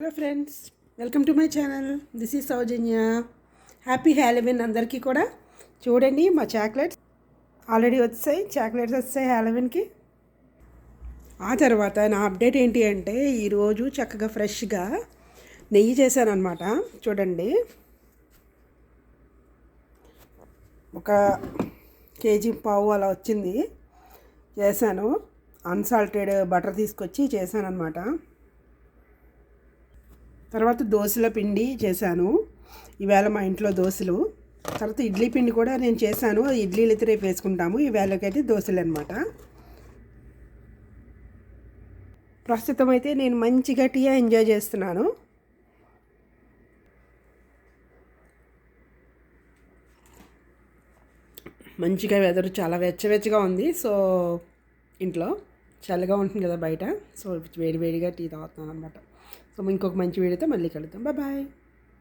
Hello friends welcome to my channel this is Soujanya happy Halloween అందరికీ కూడా. చూడండి మా చాక్లెట్స్ ఆల్రెడీ వచ్చాయి. చాక్లెట్స్ వచ్చాయి హ్యాలోవిన్కి ఆ తర్వాత నా అప్డేట్ ఏంటి అంటే ఈరోజు చక్కగా ఫ్రెష్గా నెయ్యి చేశాను అనమాట చూడండి. ఒక కేజీ పావు అలా వచ్చింది. చేశాను. అన్సాల్టెడ్ బటర్ తీసుకొచ్చి చేశాను అనమాట తర్వాత దోశల పిండి చేశాను. ఈవేళ మా ఇంట్లో దోశలు. తర్వాత ఇడ్లీ పిండి కూడా నేను చేశాను. ఇడ్లీలు అయితే రేపు వేసుకుంటాము. ఈవేళకైతే దోశలు అనమాట ప్రస్తుతం అయితే నేను మంచిగా టీయా ఎంజాయ్ చేస్తున్నాను. మంచిగా వెదర్ చాలా వెచ్చవెచ్చగా ఉంది. సో ఇంట్లో చల్లగా ఉంటుంది కదా బయట. సో వేడి వేడిగా టీ తాగుతున్నాను అనమాట సో ఇంకొక మంచి వీడియోతో మళ్ళీ కలుద్దాం. బాయ్